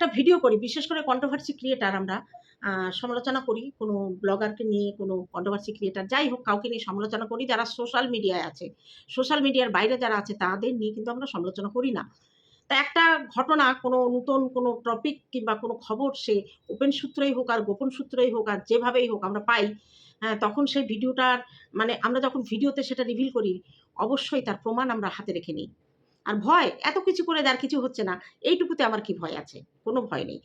একটা ভিডিও করি বিশেষ করে কন্ট্রোভার্সি ক্রিয়েটার আমরা সমালোচনা করি কোনো ব্লগারকে নিয়ে কোনো কন্ট্রোভার্সি ক্রিয়েটার যাই হোক কাউকে নিয়ে সমালোচনা করি যারা সোশ্যাল মিডিয়ায় আছে। সোশ্যাল মিডিয়ার বাইরে যারা আছে তাদের নিয়ে কিন্তু আমরা সমালোচনা করি না। তা একটা ঘটনা কোনো নতুন কোনো টপিক কিংবা কোনো খবর সে ওপেন সূত্রেই হোক আর গোপন সূত্রেই হোক আর যেভাবেই হোক আমরা পাই হ্যাঁ, তখন সেই ভিডিওটার মানে আমরা যখন ভিডিওতে সেটা রিভিল করি অবশ্যই তার প্রমাণ আমরা হাতে রেখে নিই। আর ভয়, এত কিছু করে দেওয়ার কিছু হচ্ছে না। এইটুকুতে আমার কি ভয় আছে? কোনো ভয় নেই।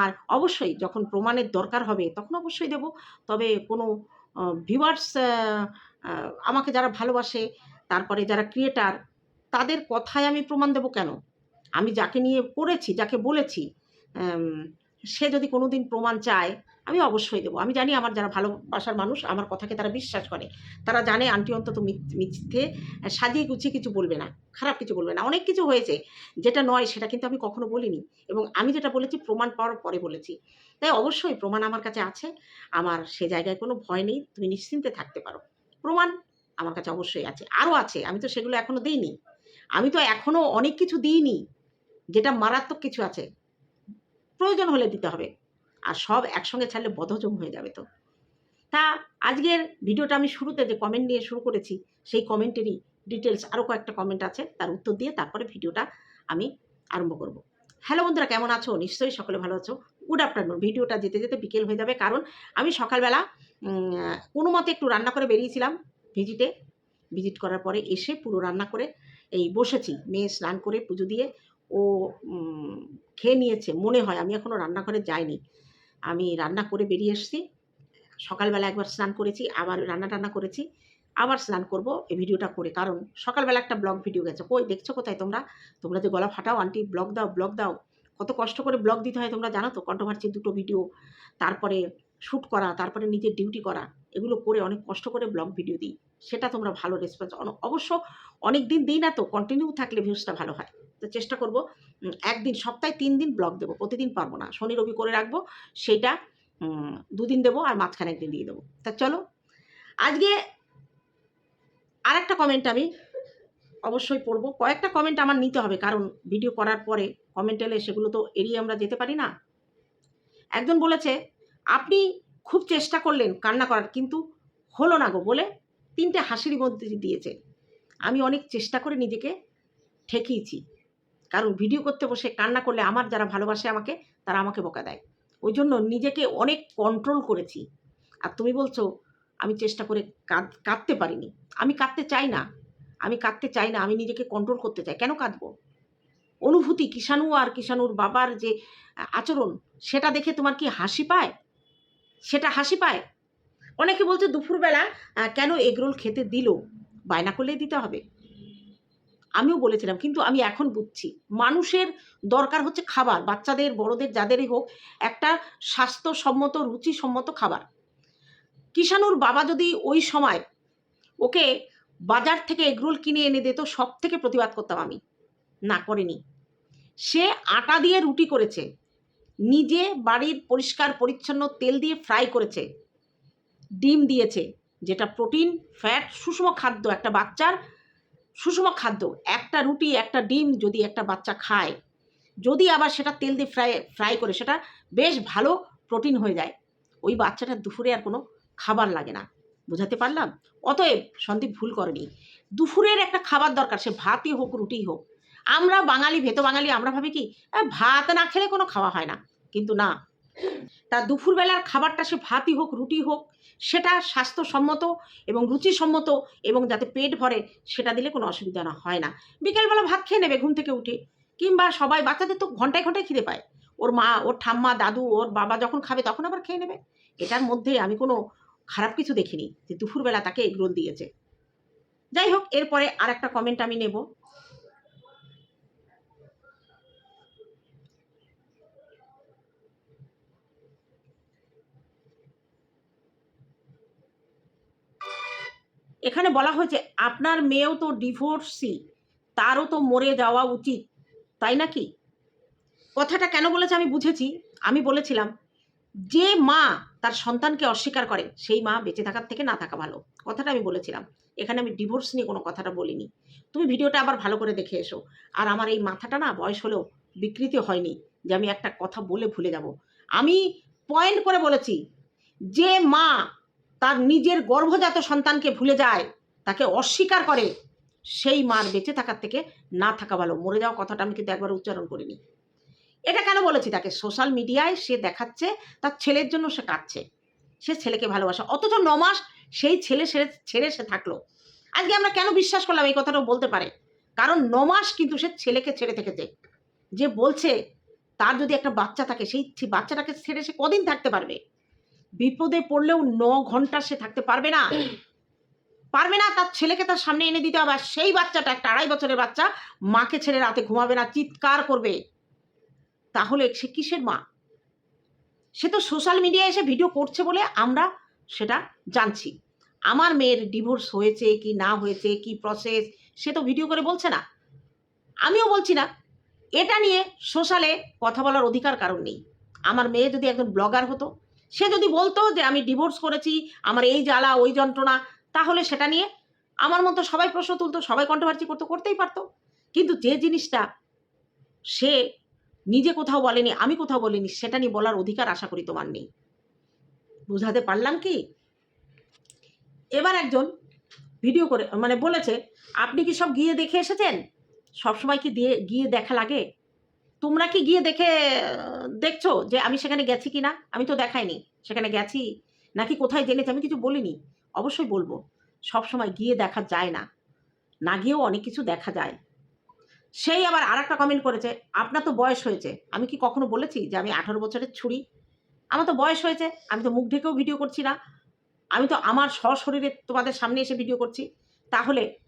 আর অবশ্যই যখন প্রমাণের দরকার হবে, তখন অবশ্যই দেব। তবে কোনো ভিউয়ার্স আমাকে যারা ভালোবাসে, তারপরে যারা ক্রিয়েটার তাদের কথায় আমি প্রমাণ দেব কেন? আমি যাকে নিয়ে করেছি, যাকে বলেছি সে যদি কোনো দিন প্রমাণ চায়, আমি অবশ্যই দেবো। আমি জানি আমার যারা ভালোবাসার মানুষ, আমার কথাকে তারা বিশ্বাস করে। তারা জানে আন্টি অন্তত মিথ- মিথ্যে সাজিয়ে গুছিয়ে কিছু বলবে না, খারাপ কিছু বলবে না। অনেক কিছু হয়েছে, যেটা নয় সেটা কিন্তু আমি কখনো বলিনি। এবং আমি যেটা বলেছি প্রমাণ পাওয়ার পরে বলেছি। তাই অবশ্যই প্রমাণ আমার কাছে আছে। আমার সে জায়গায় কোনো ভয় নেই, তুমি নিশ্চিন্তে থাকতে পারো। প্রমাণ আমার কাছে অবশ্যই আছে। আরও আছে, আমি তো সেগুলো এখনও দিইনি। আমি তো এখনও অনেক কিছু দিইনি, যেটা মারাত্মক কিছু আছে। প্রয়োজন হলে দিতে হবে। আর সব একসঙ্গে ছাড়লে বদহজম হয়ে যাবে তো। তা আজকের ভিডিওটা আমি শুরুতে যে কমেন্ট নিয়ে শুরু করেছি, সেই কমেন্টেরই ডিটেলস আরও কয়েকটা কমেন্ট আছে, তার উত্তর দিয়ে তারপরে ভিডিওটা আমি আরম্ভ করব। হ্যালো বন্ধুরা, কেমন আছো? নিশ্চয়ই সকলে ভালো আছো। গুড আফটারনুন ভিডিওটা যেতে যেতে বিকেল হয়ে যাবে, কারণ আমি সকালবেলা কোনো মতে একটু রান্না করে বেরিয়েছিলাম ভিজিটে ভিজিট করার পরে এসে পুরো রান্না করে এই বসেছি। মেয়ে স্নান করে পুজো দিয়ে ও খেয়ে নিয়েছে, মনে হয়। আমি এখনও রান্নাঘরে যাইনি। আমি রান্না করে বেরিয়ে এসেছি। সকালবেলা একবার স্নান করেছি, আবার রান্না টান্না করেছি, আবার স্নান করব এই ভিডিওটা করে। কারণ সকালবেলা একটা ব্লগ ভিডিও গেছে। কই, দেখছ কোথায় তোমরা? তোমরা যে গলা ফাটাও, আন্টি, ব্লগ দাও ব্লগ দাও। কত কষ্ট করে ব্লগ দিতে হয় তোমরা জানো তো? কন্ট্রোভার্সি দুটো ভিডিও, তারপরে শ্যুট করা, তারপরে নিজের ডিউটি করা, এগুলো করে অনেক কষ্ট করে ব্লগ ভিডিও দিই। সেটা তোমরা ভালো রেসপন্স অবশ্য অনেক দিন দিই না তো কন্টিনিউ থাকলে ভিউজটা ভালো হয়। তো চেষ্টা করব একদিন সপ্তাহে তিন দিন ব্লগ দেবো প্রতিদিন পারব না। শনি রবি করে রাখব উম, দুদিন দেবো আর মাঝখানে একদিন দিয়ে দেবো। তা চলো আজকে আরেকটা কমেন্ট আমি অবশ্যই পড়ব। কয়েকটা কমেন্ট আমার নিতে হবে কারণ ভিডিও করার পরে কমেন্ট এলে সেগুলো তো এড়িয়ে আমরা যেতে পারি না। একজন বলেছে আপনি খুব চেষ্টা করলেন কান্না করার কিন্তু হলো না গো বলে তিনটে হাসির মধ্যে দিয়েছে। আমি অনেক চেষ্টা করে নিজেকে ঠেকিয়েছি। কারণ ভিডিও করতে বসে কান্না করলে আমার যারা ভালোবাসে আমাকে, তারা আমাকে বকা দেয়। ওই জন্য নিজেকে অনেক কন্ট্রোল করেছি। আর তুমি বলছো, আমি চেষ্টা করে কাঁদ, কাঁদতে পারিনি। আমি কাঁদতে চাই না। আমি কাঁদতে চাই না, আমি নিজেকে কন্ট্রোল করতে চাই। কেন কাঁদবো? অনুভূতি কিষাণু আর কিষাণুর বাবার যে আচরণ, সেটা দেখে তোমার কি হাসি পায়? সেটা হাসি পায়? অনেকে বলছে, দুপুরবেলা কেন এগরোল খেতে দিল? বায়না করলেই দিতে হবে। আমিও বলেছিলাম, কিন্তু আমি এখন বুঝছি। মানুষের দরকার হচ্ছে খাবার, বাচ্চাদের, বড়দের, যাদেরই হোক, একটা স্বাস্থ্যসম্মত, রুচিসম্মত খাবার। কিষাণুর বাবা যদি ওই সময় ওকে বাজার থেকে এগরোল কিনে এনে দিত সব থেকে প্রতিবাদ করতাম আমি। না করেনি। সে আটা দিয়ে রুটি করেছে, নিজে বাড়ির পরিষ্কার, পরিচ্ছন্ন তেল দিয়ে ফ্রাই করেছে, ডিম দিয়েছে, যেটা প্রোটিন, ফ্যাট সুষম খাদ্য, একটা বাচ্চার সুষম খাদ্য একটা রুটি একটা ডিম যদি একটা বাচ্চা খায় যদি আবার সেটা তেল দিয়ে ফ্রাই ফ্রাই করে সেটা বেশ ভালো প্রোটিন হয়ে যায় ওই বাচ্চাটা দুপুরে আর কোনো খাবার লাগে না। বুঝাতে পারলাম? অতএব সন্দীপ ভুল করেনি। দুপুরের একটা খাবার দরকার সে ভাতই হোক রুটিই হোক। আমরা বাঙালি ভেতো বাঙালি আমরা ভাবি কি "আহ, ভাত না খেলে কোনো খাওয়া হয় না। কিন্তু না তার দুপুরবেলার খাবারটা সে ভাতই হোক রুটি হোক সেটা স্বাস্থ্যসম্মত এবং রুচিসম্মত এবং যাতে পেট ভরে সেটা দিলে কোনো অসুবিধা না, হয় না। বিকেলবেলা ভাত খেয়ে নেবে ঘুম থেকে উঠে। কিংবা সবাই, বাচ্চাদের তো ঘন্টায় ঘন্টায় খিদে পায়। ওর মা, ওর ঠাম্মা, দাদু, ওর বাবা যখন খাবে তখন আবার খেয়ে নেবে। এটার মধ্যে আমি কোনো খারাপ কিছু দেখিনি যে দুপুরবেলা তাকে এগরোল দিয়েছে। যাই হোক, এরপরে আর একটা কমেন্ট আমি নেব। এখানে বলা হয়েছে, আপনার মেয়েও তো ডিভোর্সি তারও তো মরে যাওয়া উচিত, তাই নাকি? কথাটা কেন বলেছে আমি বুঝেছি, আমি বলেছিলাম, যে মা তার সন্তানকে অস্বীকার করে, সেই মা বেঁচে থাকার থেকে না থাকা ভালো। কথাটা আমি বলেছিলাম, এখানে আমি ডিভোর্স নিয়ে কোনো কথাটা বলিনি। তুমি ভিডিওটা আবার ভালো করে দেখে এসো। আর আমার এই মাথাটা না বয়স হলেও বিকৃতি হয়নি, যে আমি একটা কথা বলে ভুলে যাব। আমি পয়েন্ট করে বলেছি, যে মা তার নিজের গর্ভজাত সন্তানকে ভুলে যায়, তাকে অস্বীকার করে, সেই মার বেঁচে থাকার থেকে না থাকা ভালো। মরে যাওয়া কথাটা আমি কিন্তু একবার উচ্চারণ করিনি। এটা কেন বলেছি তাকে? সোশ্যাল মিডিয়ায় সে দেখাচ্ছে, তার ছেলের জন্য সে কাঁদছে। সে ছেলেকে ভালোবাসে। অথচ ন মাস সেই ছেলে ছেড়ে ছেড়ে সে থাকল। আজকে আমরা কেন বিশ্বাস করলাম এই কথাটাও বলতে পারে? কারণ ন মাস কিন্তু সে ছেলেকে ছেড়ে থেকেছে। যে বলছে, তার যদি একটা বাচ্চা থাকে, সেই বাচ্চাটাকে ছেড়ে সে কদিন থাকতে পারবে? বিপদে পড়লেও ন ঘণ্টা সে থাকতে পারবে না। পারবে না, তার ছেলেকে তার সামনে এনে দিতে হবে। আর সেই বাচ্চাটা, একটা আড়াই বছরের বাচ্চা, মাকে ছেড়ে রাতে ঘুমাবে না, চিৎকার করবে। তাহলে সে কিসের মা? সে তো সোশ্যাল মিডিয়ায় এসে ভিডিও করছে বলে আমরা সেটা জানছি। আমার মেয়ের ডিভোর্স হয়েছে কি না হয়েছে, কি প্রসেস সে তো ভিডিও করে বলছে না। আমিও বলছি না। এটা নিয়ে সোশ্যালে কথা বলার অধিকার কারণ নেই। আমার মেয়ে যদি একজন ব্লগার হতো সে যদি বলতো যে আমি ডিভোর্স করেছি, আমার এই জ্বালা, ওই যন্ত্রণা, তাহলে সেটা নিয়ে আমার মতো সবাই প্রশ্ন তুলতো, সবাই কন্ট্রোভার্সি করতো, করতেই পারতো। কিন্তু যে জিনিসটা সে নিজে কোথাও বলেনি, আমি কোথাও বলিনি, সেটা নিয়ে বলার অধিকার আশা করি তোমার নেই। বুঝাতে পারলাম কি? এবার একজন ভিডিও করে মানে বলেছে, আপনি কি সব গিয়ে দেখে এসেছেন? সবসময় কি দিয়ে, গিয়ে দেখা লাগে? তোমরা কি গিয়ে দেখে, দেখছ যে আমি সেখানে গেছি কি না আমি তো দেখাইনি। সেখানে গেছি নাকি কোথায় জেনেছি আমি কিছু বলিনি। অবশ্যই বলব। সব সময় গিয়ে দেখা যায় না। না গিয়েও অনেক কিছু দেখা যায়। সেই আবার আর একটা কমেন্ট করেছে, আপনার তো বয়স হয়েছে। আমি কি কখনো বলেছি যে আমি আঠারো বছরের ছুরি? আমার তো বয়স হয়েছে। আমি তো মুখ ঢেকেও ভিডিও করছি না। আমি তো আমার সশরীরে তোমাদের সামনে এসে ভিডিও করছি। তাহলে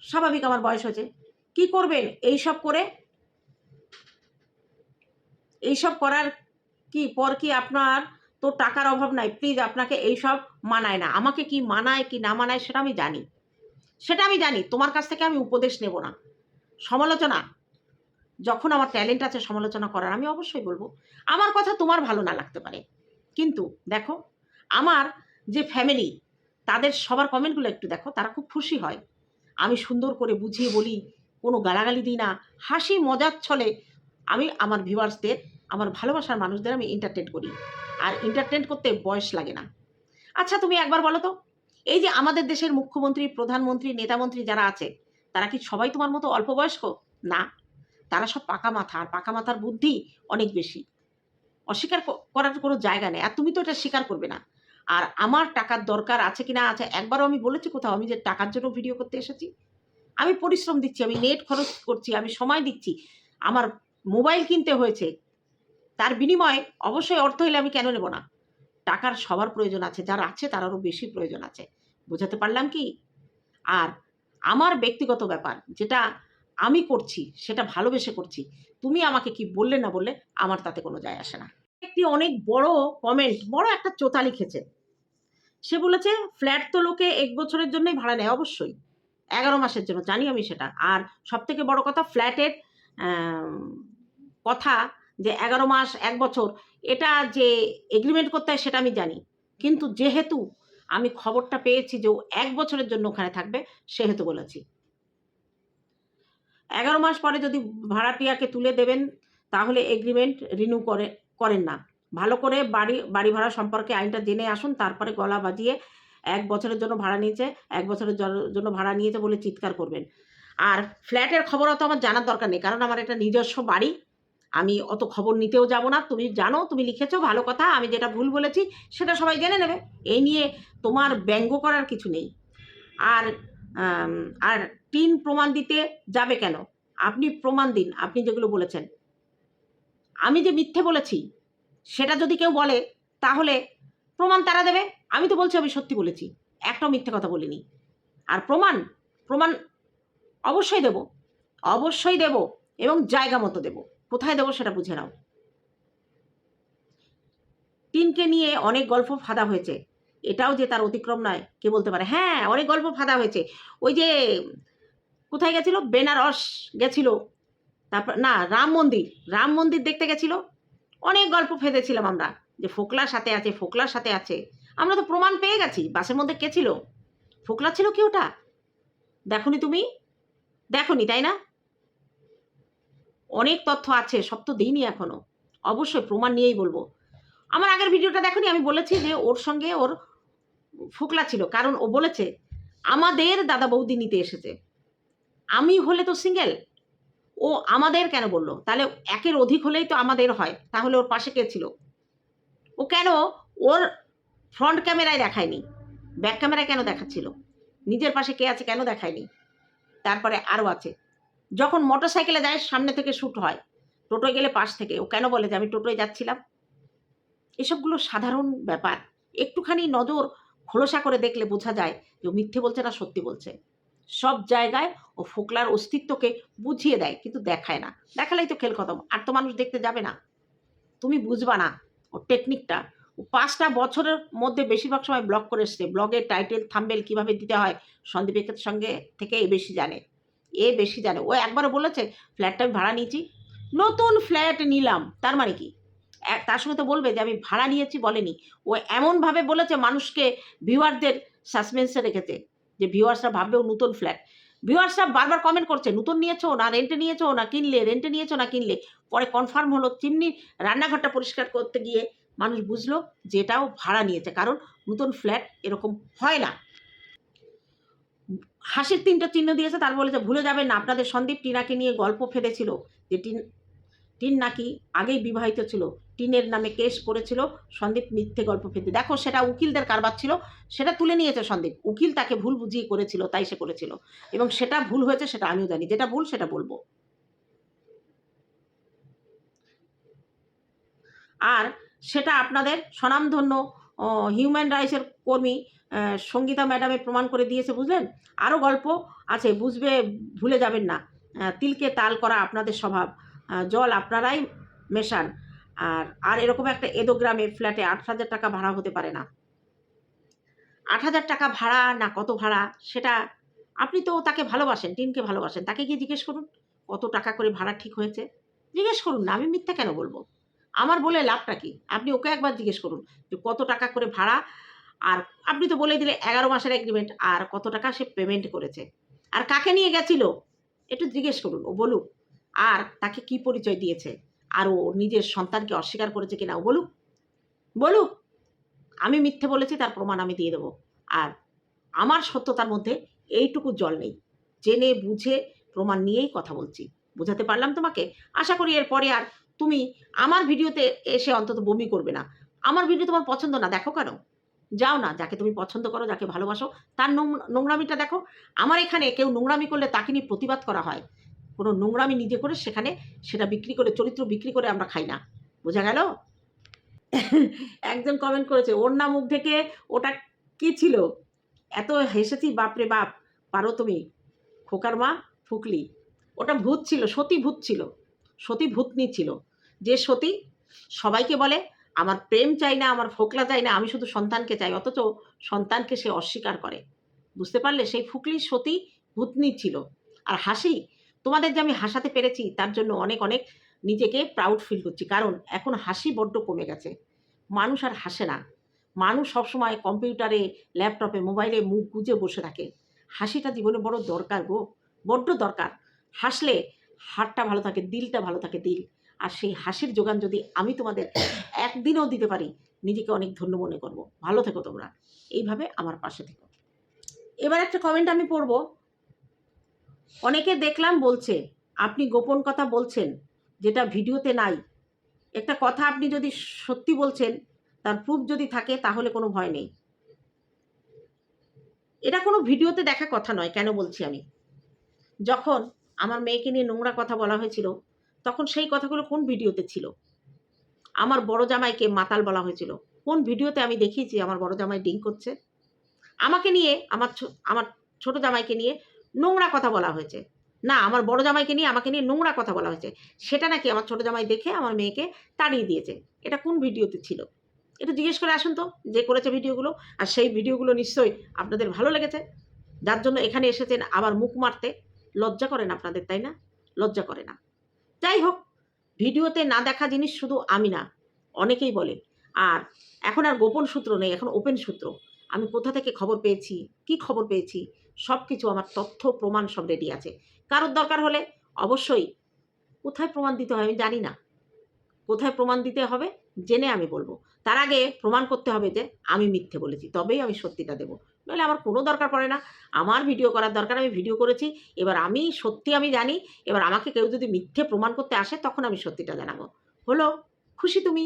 স্বাভাবিক আমার বয়স হয়েছে। কি করবেন? এইসব করে এইসব করার কি পর কি আপনার তো টাকার অভাব নাই? প্লিজ আপনাকে এইসব মানায় না। আমাকে কি মানায় কি না মানায় সেটা আমি জানি। সেটা আমি জানি। তোমার কাছ থেকে আমি উপদেশ নেব না। সমালোচনা। যখন আমার ট্যালেন্ট আছে সমালোচনা করার, আমি অবশ্যই বলব। আমার কথা তোমার ভালো না লাগতে পারে। কিন্তু দেখো, আমার যে ফ্যামিলি তাদের সবার কমেন্টগুলো একটু দেখো, তারা খুব খুশি হয়। আমি সুন্দর করে বুঝিয়ে বলি, কোনো গালাগালি দিই না। হাসি মজার ছলে আমি আমার ভিউয়ার্সদের আমার ভালোবাসার মানুষদের আমি এন্টারটেন করি। আর এন্টারটেন করতে বয়স লাগে না। আচ্ছা তুমি একবার বলো তো, এই যে আমাদের দেশের মুখ্যমন্ত্রী, প্রধানমন্ত্রী, নেতামন্ত্রী যারা আছে, তারা কি সবাই তোমার মতো অল্প বয়স্ক না। তারা সব পাকা মাথা, আর পাকা মাথার বুদ্ধি অনেক বেশি। অস্বীকার করার কোনো জায়গা নেই, আর তুমি তো এটা স্বীকার করবে না। আর আমার টাকার দরকার আছে কি না আছে, একবারও আমি বলেছি কোথাও, আমি যে টাকার জন্য ভিডিও করতে এসেছি। আমি পরিশ্রম দিচ্ছি, আমি নেট খরচ করছি, আমি সময় দিচ্ছি। আমার মোবাইল কিনতে হয়েছে, তার বিনিময়ে অবশ্যই অর্থ হলে আমি কেন নেব না? টাকার সবার প্রয়োজন আছে, যার আছে তার আরও বেশি প্রয়োজন আছে। বোঝাতে পারলাম কি? আর আমার ব্যক্তিগত ব্যাপার, যেটা আমি করছি, সেটা ভালোবেসে করছি, তুমি আমাকে কি বললে না বললে আমার তাতে কোনো যায় আসে না। একটি অনেক বড় কমেন্ট বড় একটা চোতা লিখেছে। সে বলেছে ফ্ল্যাট তো লোকে এক বছরের জন্যই ভাড়া নেয়, অবশ্যই। এগারো মাসের জন্য, জানি আমি সেটা। আর সব থেকে বড় কথা ফ্ল্যাটের কথা যে এগারো মাস, এক বছর, এটা যে এগ্রিমেন্ট করতে হয় সেটা আমি জানি। কিন্তু যেহেতু আমি খবরটা পেয়েছি যে ও এক বছরের জন্য ওখানে থাকবে, সেহেতু বলেছি। এগারো মাস পরে যদি ভাড়াটিয়াকে তুলে দেবেন, তাহলে এগ্রিমেন্ট রিনিউ করে, করেন না। ভালো করে বাড়ি বাড়ি ভাড়া সম্পর্কে আইনটা জেনে আসুন, তারপরে গলা বাজিয়ে এক বছরের জন্য ভাড়া নিয়েছে, এক বছরের জন্য ভাড়া নিয়েছে বলে চিৎকার করবেন। আর ফ্ল্যাটের খবরও তো আমার জানার দরকার নেই, কারণ আমার এটা নিজস্ব বাড়ি আমি অত খবর নিতেও যাব না। তুমি জানো, তুমি লিখেছো ভালো কথা, আমি যেটা ভুল বলেছি সেটা সবাই জেনে নেবে। এই নিয়ে তোমার ব্যঙ্গ করার কিছু নেই। আর আর তিন প্রমাণ দিতে যাবে কেন? আপনি প্রমাণ দিন, আপনি যেগুলো বলেছেন। আমি যে মিথ্যে বলেছি, সেটা যদি কেউ বলে, তাহলে প্রমাণ তারা দেবে। আমি তো বলছি, আমি সত্যি বলেছি। একটাও মিথ্যে কথা বলিনি। আর প্রমাণ প্রমাণ অবশ্যই দেব। অবশ্যই দেব এবং জায়গা মতো দেব। কোথায় দেবো সেটা বুঝে নাও। টিনকে নিয়ে অনেক গল্প ফাঁদা হয়েছে। এটাও যে তার অতিক্রম নয়, কে বলতে পারে? হ্যাঁ অনেক গল্প ফাঁদা হয়েছে। ওই যে কোথায় গেছিল? বেনারস গেছিল। তারপর, না, রাম মন্দির। রাম মন্দির দেখতে গেছিল? অনেক গল্প ফেঁদেছিলাম আমরা। যে ফোকলার সাথে আছে, ফোকলার সাথে আছে। আমরা তো প্রমাণ পেয়ে গেছি, বাসের মধ্যে কে ছিল? ফোকলা ছিল কি ওটা? দেখনি তুমি? দেখনি, তাই না? অনেক তথ্য আছে, সব তো দিইনি এখনও। অবশ্যই প্রমাণ নিয়েই বলব। আমার আগের ভিডিওটা দেখনি, আমি বলেছি যে ওর সঙ্গে ওর ফোকলা ছিল, কারণ ও বলেছে, আমাদের দাদা বৌদি নিতে এসেছে। আমি হলে তো সিঙ্গেল ও আমাদের কেন বলল? তাহলে একের অধিক হলেই তো আমাদের হয়। তাহলে ওর পাশে কে ছিল? ও কেন ওর ফ্রন্ট ক্যামেরায় দেখায়নি। ব্যাক ক্যামেরায় কেন দেখাচ্ছিল? নিজের পাশে কে আছে কেন দেখায়নি? তারপরে আরও আছে। যখন মোটর সাইকেলে যায়, সামনে থেকে শ্যুট হয়। টোটোয় গেলে পাশ থেকে। ও কেন বলে যে আমি টোটোয় যাচ্ছিলাম? এসবগুলো সাধারণ ব্যাপার। একটুখানি নজর খোলসা করে দেখলে বোঝা যায় যে ও মিথ্যে বলছে না সত্যি বলছে। সব জায়গায় ও ফোকলার অস্তিত্বকে বুঝিয়ে দেয়, কিন্তু দেখায় না। দেখালেই তো খেল খতম। আর তো মানুষ দেখতে যাবে না। তুমি বুঝবা না ওর টেকনিকটা। ও পাঁচটা বছরের মধ্যে বেশিরভাগ সময় ব্লগ করে এসছে। ব্লগের টাইটেল, থাম্বেল কীভাবে দিতে হয়, সন্দীপের সঙ্গে থেকে বেশি জানে। এ বেশি জানে। ও একবারও বলেছে, ফ্ল্যাটটা আমি ভাড়া নিয়েছি। নতুন ফ্ল্যাট নিলাম। তার মানে কি? তার সঙ্গে তো বলবে যে, আমি ভাড়া নিয়েছি, বলেনি। ও এমনভাবে বলেছে মানুষকে, ভিউয়ারদের সাসপেন্সে রেখেছে যে, ভিউয়ার্সরা ভাববে ও নতুন ফ্ল্যাট। ভিউয়ার্সরা বারবার কমেন্ট করছে, নতুন নিয়েছো না রেন্টে নিয়েছো না, কিনলে রেন্টে নিয়েছো না, কিনলে? পরে কনফার্ম হলো, চিমনি রান্নাঘরটা পরিষ্কার করতে গিয়ে মানুষ বুঝলো যে, এটাও ভাড়া নিয়েছে, কারণ নতুন ফ্ল্যাট এরকম হয় না। হাসির তিনটা চিহ্ন দিয়েছে, তার বলেছে, ভুলে যাবেন না, আপনাদের সন্দীপ টিনাকে নিয়ে গল্প ফেলেছিল যে টিন টিন নাকি আগেই বিবাহিত ছিল, টিনের নামে কেস করেছিল, সন্দীপ মিথ্যে গল্প ফেলতে দেখো, সেটা উকিলদের কারবার ছিল, সেটা তুলে নিয়েছে সন্দীপ, উকিল তাকে ভুল বুঝিয়ে করেছিল, তাই সে করেছিল, এবং সেটা ভুল হয়েছে, সেটা আমিও জানি, যেটা ভুল সেটা বলব। আর সেটা আপনাদের স্বনামধন্য হিউম্যান রাইটসের কর্মী সঙ্গীতা ম্যাডামে প্রমাণ করে দিয়েছে, বুঝলেন? আরও গল্প আছে, বুঝবে, ভুলে যাবেন না। তিলকে তাল করা আপনাদের স্বভাব। জল আপনারাই মেশান। আর আর এরকম একটা এদো গ্রামে ফ্ল্যাটে আট হাজার টাকা ভাড়া হতে পারে না। আট হাজার টাকা ভাড়া না কত ভাড়া, সেটা আপনি তো তাকে ভালোবাসেন টিনকে ভালোবাসেন। তাকে গিয়ে জিজ্ঞেস করুন, কত টাকা করে ভাড়া ঠিক হয়েছে? জিজ্ঞেস করুন না, আমি মিথ্যা কেন বলব? আমার বলে লাভটা কি? আপনি ওকে একবার জিজ্ঞেস করুন যে কত টাকা করে ভাড়া আর আপনি তো বলে দিলে এগারো মাসের এগ্রিমেন্ট আর কত টাকা সে পেমেন্ট করেছে। আর কাকে নিয়ে গেছিল? একটু জিজ্ঞেস করুন, ও বলুক। আর তাকে কি পরিচয় দিয়েছে? আর ও নিজের সন্তানকে অস্বীকার করেছে কিনা, ও বলুক। বলুক। আমি মিথ্যে বলেছি, তার প্রমাণ আমি দিয়ে দেবো। আর আমার সত্যতার মধ্যে এইটুকু জল নেই। জেনে, বুঝে, প্রমাণ নিয়েই কথা বলছি। বোঝাতে পারলাম তোমাকে? আশা করি এরপরে আর তুমি আমার ভিডিওতে এসে অন্তত বমি করবে না। আমার ভিডিও তোমার পছন্দ না, দেখো কেন? যাও না, যাকে তুমি পছন্দ করো, যাকে ভালোবাসো, তার নোংরামিটা দেখো। আমার এখানে কেউ নোংরামি করলে তাকে নিয়ে প্রতিবাদ করা হয়। কোনো নোংরামি নিজে করে সেখানে সেটা বিক্রি করে, চরিত্র বিক্রি করে আমরা খাই না। বোঝা গেল? একজন কমেন্ট করেছে, ওর না মুখ থেকে ওটা কি ছিল? এত হেসেছি বাপরে বাপ, পারো তুমি। খোকার মা ফুকলি। ওটা ভূত ছিল, সতী ভূত ছিল, সতী ভূতনি ছিল। যে সতী সবাইকে বলে আমার প্রেম চাই না, আমার ফোকলা চাই না, আমি শুধু সন্তানকে চাই, অথচ সন্তানকে সে অস্বীকার করে। বুঝতে পারলে? সেই ফুকলি সতী ভূতনি ছিল। আর হাসি? তোমাদের যে আমি হাসাতে পেরেছি, তার জন্য অনেক অনেক নিজেকে প্রাউড ফিল করছি। কারণ এখন হাসি বড্ড কমে গেছে। মানুষ আর হাসে না। মানুষ সবসময় কম্পিউটারে, ল্যাপটপে, মোবাইলে মুখ গুজে বসে থাকে। হাসিটা জীবনে বড় দরকার গো। বড্ড দরকার। হাসলে হাড়টা ভালো থাকে, দিলটা ভালো থাকে, দিল। আর সেই হাসির যোগান যদি আমি তোমাদের একদিনও দিতে পারি, নিজেকে অনেক ধন্য মনে করব। ভালো থেকো তোমরা। এইভাবে আমার পাশে থেকো। এবার একটা কমেন্ট আমি পড়ব। অনেকে দেখলাম বলছে, আপনি গোপন কথা বলছেন, যেটা ভিডিওতে নাই। একটা কথা আপনি যদি সত্যি বলছেন, তার প্রুফ যদি থাকে, তাহলে কোনো ভয় নেই। এটা কোনো ভিডিওতে দেখা কথা নয়, কেন বলছি আমি? যখন আমার মেয়েকে নিয়ে নোংরা কথা বলা হয়েছিল তখন সেই কথাগুলো কোন ভিডিওতে ছিল? আমার বড় জামাইকে মাতাল বলা হয়েছিল। কোন ভিডিওতে আমি দেখিয়েছি আমার বড় জামাই ডিং করছে? আমাকে নিয়ে আমার আমার ছোট জামাইকে নিয়ে নোংরা কথা বলা হয়েছে। না, আমার বড় জামাইকে নিয়ে আমাকে নিয়ে নোংরা কথা বলা হয়েছে। সেটা নাকি আমার ছোট জামাই দেখে আমার মেয়েকে তাড়িয়ে দিয়েছে। এটা কোন ভিডিওতে ছিল? একটু জিজ্ঞেস করে আসুন তো, যে করেছে ভিডিওগুলো। আর সেই ভিডিওগুলো নিশ্চয়ই আপনাদের ভালো লেগেছে। যার জন্য এখানে এসেছেন আবার মুখ মারতে। লজ্জা করেন আপনাদের, তাই না? লজ্জা করে না। যাই হোক ভিডিওতে না দেখা জিনিস শুধু আমি না, অনেকেই বলে। আর এখন আর গোপন সূত্র নেই, এখন ওপেন সূত্র। আমি কোথা থেকে খবর পেয়েছি, কি খবর পেয়েছি সব কিছু আমার তথ্য, প্রমাণ সব রেডি আছে। কারোর দরকার হলে অবশ্যই কোথায় প্রমাণ দিতে হয় আমি জানি না। কোথায় প্রমাণ দিতে হবে, জেনে আমি বলব। তার আগে প্রমাণ করতে হবে যে আমি মিথ্যে বলেছি, তবেই আমি সত্যিটা দেবো। নাহলে আমার কোনো দরকার পড়ে না। আমার ভিডিও করার দরকার, আমি ভিডিও করেছি। এবার আমি সত্যি আমি জানি, এবার আমাকে কেউ যদি মিথ্যে প্রমাণ করতে আসে, তখন আমি সত্যিটা জানাব। হলো, খুশি তুমি?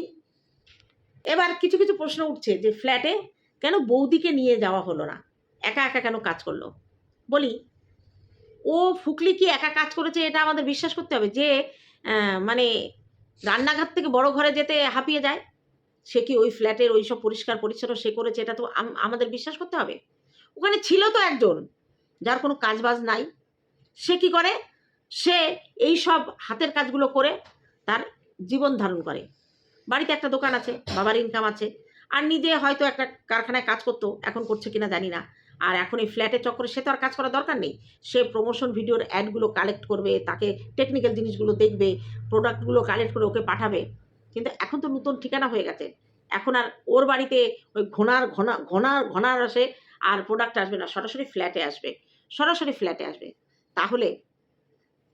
এবার কিছু কিছু প্রশ্ন উঠছে যে ফ্ল্যাটে কেন বৌদিকে নিয়ে যাওয়া হলো না? একা একা কেন কাজ করল? বলি, ও ফুকলি কি একা কাজ করেছে এটা আমাদের বিশ্বাস করতে হবে? যে মানে রান্নাঘর থেকে বড় ঘরে যেতে হাঁপিয়ে যায়? সে কি ওই ফ্ল্যাটের ওই সব পরিষ্কার পরিচ্ছন্ন সে করেছে? এটা তো আমাদের বিশ্বাস করতে হবে। ওখানে ছিল তো একজন, যার কোনো কাজবাজ নাই। সে কি করে? সে এই সব হাতের কাজগুলো করে তার জীবন ধারণ করে। বাড়িতে একটা দোকান আছে, বাবার ইনকাম আছে, আর নিজে হয়তো একটা কারখানায় কাজ করতো, এখন করছে কিনা জানি না। আর এখন এই ফ্ল্যাটের চক্করে সে তো আর কাজ করার দরকার নেই। সে প্রমোশন ভিডিওর অ্যাডগুলো কালেক্ট করবে, তাকে টেকনিক্যাল জিনিসগুলো দেখবে প্রোডাক্টগুলো কালেক্ট করে ওকে পাঠাবে। কিন্তু এখন তো নতুন ঠিকানা হয়ে গেছে। এখন আর ওর বাড়িতে ওই ঘনার ঘনা ঘনার ঘনার আসে আর প্রোডাক্ট আসবে না, সরাসরি ফ্ল্যাটে আসবে, সরাসরি ফ্ল্যাটে আসবে। তাহলে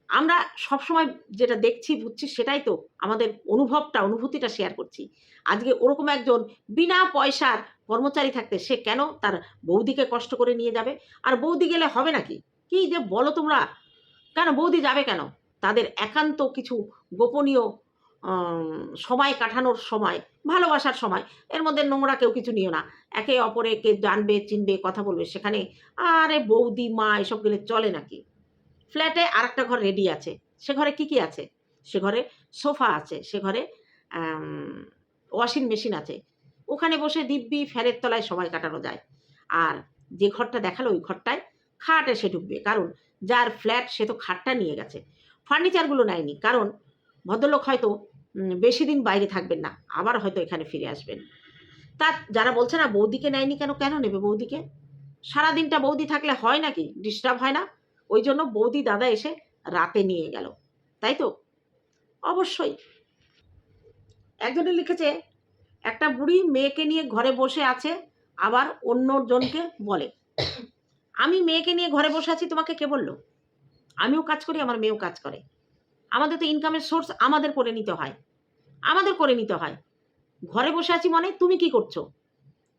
আমরা সবসময় যেটা দেখছি, বুঝছি, সেটাই তো আমাদের অনুভবটা, অনুভূতিটা শেয়ার করছি। আজকে ওরকম একজন বিনা পয়সার কর্মচারী থাকতে সে কেন তার বৌদিকে কষ্ট করে নিয়ে যাবে? আর বৌদি গেলে হবে নাকি? কি যে বলো তোমরা? কেন বৌদি যাবে কেন? তাদের একান্ত কিছু গোপনীয় সময় কাটানোর সময়, ভালোবাসার সময়, এর মধ্যে নোংরা কেউ কিছু নিও না। একে অপরে কে জানবে, চিনবে, কথা বলবে, সেখানে আরে বৌদি, মা, এসব গেলে চলে নাকি? ফ্ল্যাটে আর একটা ঘর রেডি আছে। সে ঘরে কি কি আছে? সে ঘরে সোফা আছে, সে ঘরে ওয়াশিং মেশিন আছে। ওখানে বসে দিব্যি ফ্যানের তলায় সময় কাটানো যায়। আর যে ঘরটা দেখাল, ওই ঘরটায় খাট এসে ঢুকবে। কারণ যার ফ্ল্যাট, সে তো খাটটা নিয়ে গেছে। ফার্নিচারগুলো নেয়নি। কারণ ভদ্রলোক হয়তো বেশি দিন বাইরে থাকবেন না, আবার হয়তো এখানে ফিরে আসবেন। তা যারা বলছে না, বৌদিকে নেয়নি কেন কেন নেবে বৌদিকে? সারাদিনটা বৌদি থাকলে হয় নাকি? ডিস্টার্ব হয় না? ওই জন্য বৌদি দাদা এসে রাতে নিয়ে গেল, তাই তো? অবশ্যই। একজনে লিখেছে, একটা বুড়ি মেয়েকে নিয়ে ঘরে বসে আছে, আবার অন্য জনকে বলে। আমি মেয়েকে নিয়ে ঘরে বসে আছি, তোমাকে কে বলল? আমিও কাজ করি, আমার মেয়েও কাজ করে। আমাদের তো ইনকামের সোর্স আমাদের করে নিতে হয়। আমাদের করে নিতে হয়। ঘরে বসে আছি মানে তুমি কি করছ?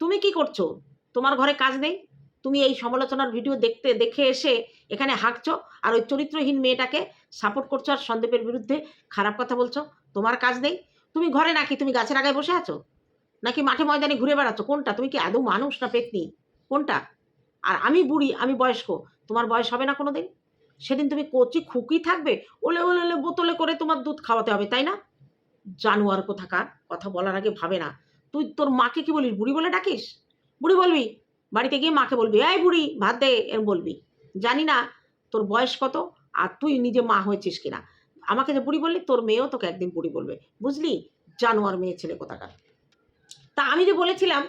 তুমি কি করছ? তোমার ঘরে কাজ নেই? তুমি এই সমালোচনার ভিডিও দেখতে, দেখে এসে এখানে হাঁকছো আর ওই চরিত্রহীন মেয়েটাকে সাপোর্ট করছ আর সন্দীপের বিরুদ্ধে খারাপ কথা বলছো? তোমার কাজ নেই? তুমি ঘরে নাকি তুমি গাছের আগায় বসে আছো? নাকি মাঠে ময়দানে ঘুরে বেড়াচ্ছ? কোনটা? তুমি কি আদৌ মানুষ না পেতনি? কোনটা? আর আমি বুড়ি, আমি বয়স্ক, তোমার বয়স হবে না কোনো দিন সেদিন তুমি কচি খুকি থাকবে? ওলে ওলে ওলে বোতলে করে তোমার দুধ খাওয়াতে হবে, তাই না? জানোয়ার কোথাকার? কথা বলার আগে ভাবে না। তুই তোর মাকে কি বলিস? বুড়ি বলে ডাকিস? বুড়ি বলবি? বাড়িতে গিয়ে মাকে বলবি, এই বুড়ি, ভাত দে, এরম বলবি। জানি না তোর বয়স কত আর তুই নিজে মা হয়েছিস কিনা। আমাকে যে বুড়ি বললি, তোর মেয়েও তোকে একদিন বুড়ি বলবে। বুঝলি? জানোয়ার মেয়ে ছেলে কোথাকার? তা আমি যে বলেছিলাম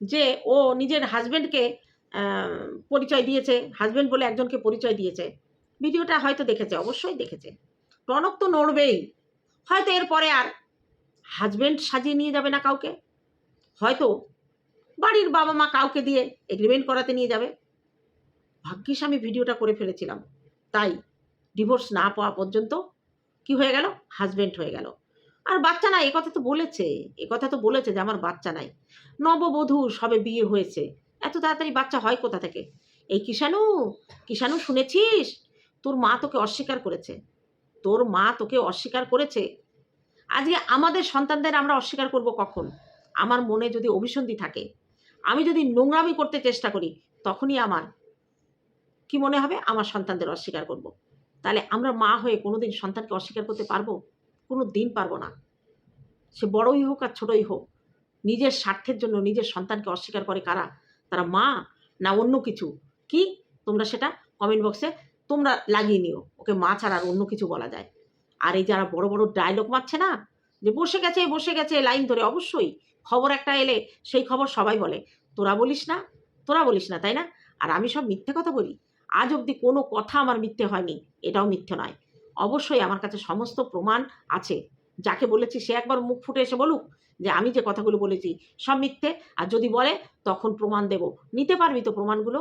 যে ও নিজের হাজব্যান্ডকে পরিচয় দিয়েছে হাজব্যান্ড বলে একজনকে পরিচয় দিয়েছে। ভিডিওটা হয়তো দেখেছে, অবশ্যই দেখেছে। টনক তো নড়বেই। হয়তো এরপরে আর হাজব্যান্ড সাজিয়ে নিয়ে যাবে না কাউকে? হয়তো বাড়ির বাবা মা কাউকে দিয়ে এগ্রিমেন্ট করাতে নিয়ে যাবে। ভাগ্যিস আমি ভিডিওটা করে ফেলেছিলাম। তাই ডিভোর্স না পাওয়া পর্যন্ত কি হয়ে গেল? হাজব্যান্ড হয়ে গেল। আর বাচ্চা নাই কথা তো বলেছে কথা তো বলেছে যে আমার বাচ্চা নাই। নববধূ সবে বিয়ে হয়েছে। এত তাড়াতাড়ি বাচ্চা হয় কোথা থেকে? এই কিষাণু কিষাণু শুনেছিস? তোর মা তোকে অস্বীকার করেছে। তোর মা তোকে অস্বীকার করেছে আজকে আমাদের সন্তানদের আমরা অস্বীকার করব কখন? আমার মনে যদি অভিসন্ধি থাকে, আমি যদি নোংরামি করতে চেষ্টা করি, তখনই আমার কি মনে হবে? আমার সন্তানদের অস্বীকার করব। তাহলে আমরা মা হয়ে কোনোদিন সন্তানকে অস্বীকার করতে পারব? কোনো দিন পারব না। সে বড়ই হোক আর ছোটই হোক, নিজের স্বার্থের জন্য নিজের সন্তানকে অস্বীকার করে কারা? তারা মা না অন্য কিছু? কি? তোমরা সেটা কমেন্ট বক্সে তোমরা লাগিয়ে নিও। ওকে মা ছাড়া আর অন্য কিছু বলা যায়। আর এই যারা বড় বড় ডায়লগ মারছে না, যে বসে গেছে বসে গেছে লাইন ধরে, অবশ্যই খবর একটা এলে সেই খবর সবাই বলে। তোরা বলিস না, তোরা বলিস না, তাই না? আর আমি সব মিথ্যে কথা বলি। আজ অবধি কোনো কথা আমার মিথ্যে হয়নি, এটাও মিথ্যে নয়। অবশ্যই আমার কাছে সমস্ত প্রমাণ আছে। যাকে বলেছি সে একবার মুখ ফুটে এসে বলুক যে আমি যে কথাগুলো বলেছি সব মিথ্যে। আর যদি বলে, তখন প্রমাণ দেব। নিতে পারবি তো প্রমাণগুলো?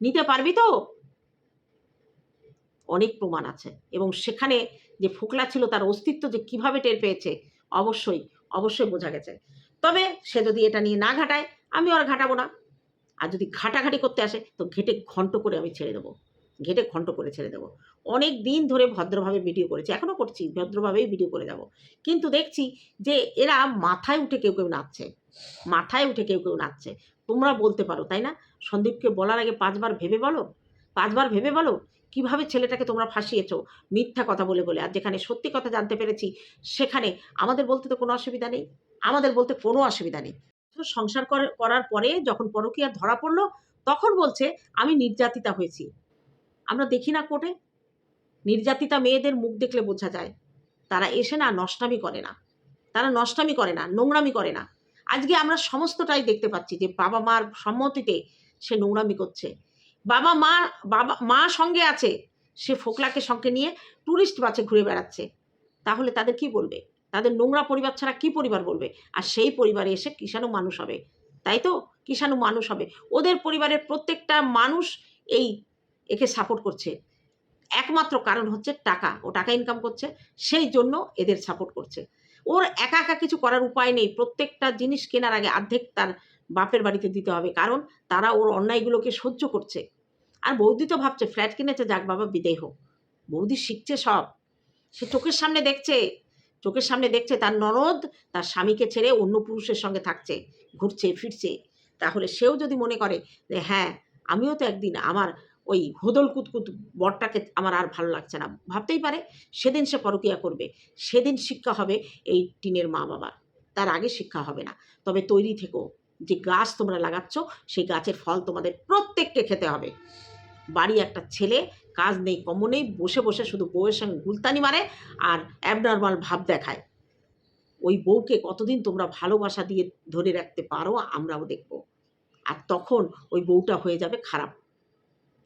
নিতে পারবি তো? অনেক প্রমাণ আছে। এবং সেখানে যে ফোকলা ছিল তার অস্তিত্ব যে কীভাবে টের পেয়েছে, অবশ্যই অবশ্যই বোঝা গেছে। তবে সে যদি এটা নিয়ে না ঘাটায়, আমি আর ঘাটাবো না। আর যদি ঘাটাঘাটি করতে আসে, তো ঘেটে ঘন্ট করে আমি ছেড়ে দেবো। ঘেটে ঘন্ট করে ছেড়ে দেবো। অনেক দিন ধরে ভদ্রভাবে ভিডিও করেছি এখনও করছি, ভদ্রভাবেই ভিডিও করে যাব। কিন্তু দেখছি যে এরা মাথায় উঠে কেউ কেউ নাচছে। মাথায় উঠে কেউ কেউ নাচছে। তোমরা বলতে পারো, তাই না? সন্দীপকে বলার আগে পাঁচবার ভেবে বলো? পাঁচবার ভেবে বলো কীভাবে ছেলেটাকে তোমরা ফাঁসিয়েছো? মিথ্যা কথা বলে বলে। আর যেখানে সত্যি কথা জানতে পেরেছি, সেখানে আমাদের বলতে তো কোনো অসুবিধা নেই। আমাদের বলতে কোনো অসুবিধা নেই। সংসার করার পরে যখন পরকীয়া ধরা পড়ল, তখন বলছে, আমি নির্যাতিতা হয়েছি। আমরা দেখি না কোর্টে। নির্যাতিতা মেয়েদের মুখ দেখলে বোঝা যায়। তারা এসে না নষ্টামি করে না। তারা নষ্টামি করে না, নোংরামি করে না। আজকে আমরা সমস্তটাই দেখতে পাচ্ছি যে বাবা মার সম্মতিতে সে নোংরামি করছে। বাবা মা বাবা, মা সঙ্গে আছে। সে ফোকলাকে সঙ্গে নিয়ে ট্যুরিস্ট বাসে ঘুরে বেড়াচ্ছে। তাহলে তাদের কি বলবে? তাদের নোংরা পরিবার ছাড়া কি পরিবার বলবে? আর সেই পরিবারে এসে কিষাণু মানুষ হবে। তাই তো? কিষাণু মানুষ হবে। ওদের পরিবারের প্রত্যেকটা মানুষ এই একে সাপোর্ট করছে। একমাত্র কারণ হচ্ছে টাকা। ও টাকা ইনকাম করছে। সেই জন্য এদের সাপোর্ট করছে। ওর একা একা কিছু করার উপায় নেই। প্রত্যেকটা জিনিস কেনার আগে অর্ধেক তার বাপের বাড়িতে দিতে হবে। কারণ তারা ওর অন্যায়গুলোকে সহ্য করছে। আর বৌদি তো ভাবছে, ফ্ল্যাট কিনেছে যাক, বাবা বিদেহ। বৌদি শিখছে সব। সে চোখের সামনে দেখছে, চোখের সামনে দেখছে তার ননদ, তার স্বামীকে ছেড়ে অন্য পুরুষের সঙ্গে থাকছে, ঘুরছে, ফিরছে। তাহলে সেও যদি মনে করে যে হ্যাঁ আমিও তো একদিন আমার ওই হোদল কুতকুত বরটাকে আমার আর ভালো লাগছে না। ভাবতেই পারে, সেদিন সে পরকিয়া করবে। সেদিন শিক্ষা হবে এই টিনের মা বাবার। তার আগে শিক্ষা হবে না। তবে তৈরি থেকো, যে গাছ তোমরা লাগাচ্ছ, সেই গাছের ফল তোমাদের প্রত্যেককে খেতে হবে। বাড়ি একটা ছেলে, কাজ নেই কম নেই, বসে বসে শুধু বউয়ের সঙ্গে গুলতানি মারে আর অ্যাবনর্মাল ভাব দেখায়। ওই বউকে কতদিন তোমরা ভালোবাসা দিয়ে ধরে রাখতে পারো, আমরাও দেখব। আর তখন ওই বউটা হয়ে যাবে খারাপ।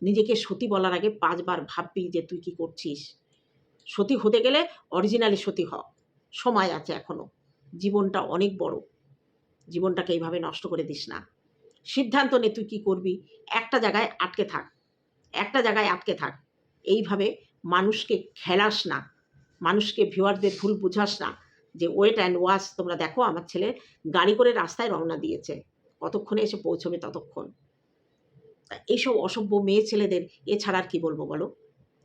নিজেকে সতী বলার আগে পাঁচবার ভাববি যে তুই কি করছিস। সতী হতে গেলে অরিজিনালি সতী হ। সময় আছে এখনও। জীবনটা অনেক বড়। জীবনটাকে এইভাবে নষ্ট করে দিস না। সিদ্ধান্ত নে তুই কি করবি। একটা জায়গায় আটকে থাক। একটা জায়গায় আটকে থাক। এইভাবে মানুষকে খেলাস না। মানুষকে ভিউয়ারদের ভুল বুঝাস না যে ওয়েট অ্যান্ড ওয়াশ তোমরা দেখো আমার ছেলে গাড়ি করে রাস্তায় রওনা দিয়েছে। কতক্ষণে এসে পৌঁছবে ততক্ষণ? এইসব অসভ্য মেয়ে ছেলেদের এছাড়া আর কি বলব বলো?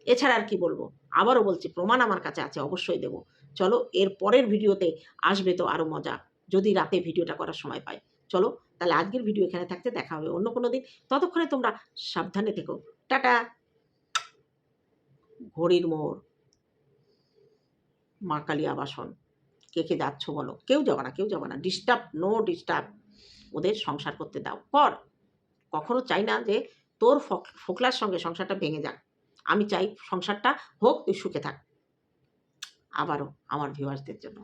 এছাড়া আর কি বলব? আবারও বলছি, প্রমাণ আমার কাছে আছে, অবশ্যই দেবো। চলো, এর পরের ভিডিওতে আসবে তো আরও মজা, যদি রাতে ভিডিওটা করার সময় পাই। চলো, তাহলে আজকের ভিডিও এখানে থাকতে দেখা হবে অন্য কোনো দিন। ততক্ষণে তোমরা সাবধানে থেকো। টাটা। ঘড়ির মোড়। মা কালী আবাসন। কে কে যাচ্ছ বলো? কেউ যাবে না, কেউ যাবে না। ডিস্টার্ব নো ডিস্টার্ব ওদের সংসার করতে দাও। কর কখনো চাই না যে তোর ফক- ফোকলার সঙ্গে সংসারটা ভেঙে যাক। আমি চাই সংসারটা হোক, তুই সুখে থাক। আবারও আমার ভিউয়ার্সদের জন্য।